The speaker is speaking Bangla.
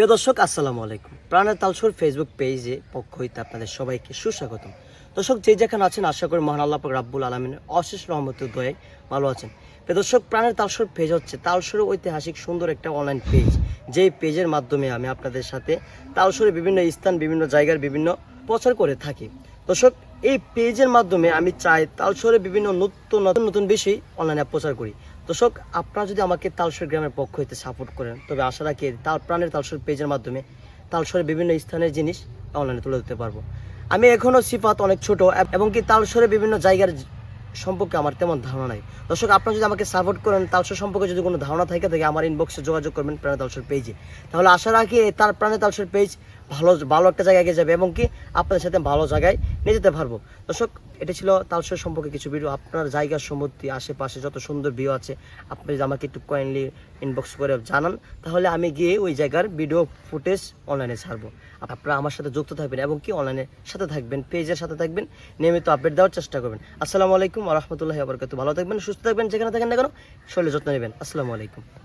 প্রিয় দর্শক, আসসালামু আলাইকুম। প্রাণের তালসুর ফেসবুক পেজে পক্ষ হইতে আপনাদের সবাইকে সুস্বাগতম। দর্শক, যে যেখানে আছেন, আশা করি মহান আল্লাহ রাব্বুল আলমিনের অশেষ রহমতের দয়ে ভালো আছেন। প্রিয় দর্শক, প্রাণের তালসুর পেজ হচ্ছে তালসুরের ঐতিহাসিক সুন্দর একটা অনলাইন পেজ যেই পেজের মাধ্যমে আমি আপনাদের সাথে তালসুরের বিভিন্ন স্থান, বিভিন্ন জায়গার বিভিন্ন প্রচার করে থাকি। দর্শক এই পেজের মাধ্যমে আমি চাই তালসরে বিভিন্ন নতুন নতুন নতুন বিষয় অনলাইনে প্রচার করি। দর্শক, আপনারা যদি আমাকে তালসর গ্রামের পক্ষ হইতে সাপোর্ট করেন, তবে আশা রাখি তাল প্রাণের তালসর পেজের মাধ্যমে তালসরের বিভিন্ন স্থানের জিনিস অনলাইনে তুলে দিতে পারব। আমি এখনও সিফাত অনেক ছোট, এবং কি তালসরের বিভিন্ন জায়গার সম্পর্কে আমার তেমন ধারণা নাই। দর্শক, আপনারা যদি আমাকে সাপোর্ট করেন তালসর সম্পর্কে যদি কোনো ধারণা থাকে থাকে আমার ইনবক্সে যোগাযোগ করবেন প্রাণের তালসর পেজে তাহলে আশা রাখি তার প্রাণের তালসর পেজ ভালো ভালো একটা জায়গায় গিয়ে যাবে এবং কি আপনাদের সাথে ভালো জায়গায় নিয়ে যেতে পারব। দর্শক, এটা ছিল তালসর সম্পর্কে কিছু ভিডিও আপনার জায়গার সম্পত্তি আশেপাশে যত সুন্দর ভিউ আছে, আপনি যদি আমাকে একটু কাইন্ডলি ইনবক্স করে জানান, তাহলে আমি গিয়ে ওই জায়গার ভিডিও ফুটেজ অনলাইনে ছাড়বো। আপনারা আমার সাথে যুক্ত থাকবেন এবং কি অনলাইনের সাথে থাকবেন পেজের সাথে থাকবেন, নিয়মিত আপডেট দেওয়ার চেষ্টা করবেন। আসসালামু আলাইকুম রহমতুল্লাহ আবরকাত ভালো থাকবেন, সুস্থ থাকবেন, যেখানে থাকেন না কেন, শরীরে যত্ন নেবেন। আসসালামু আলাইকুম।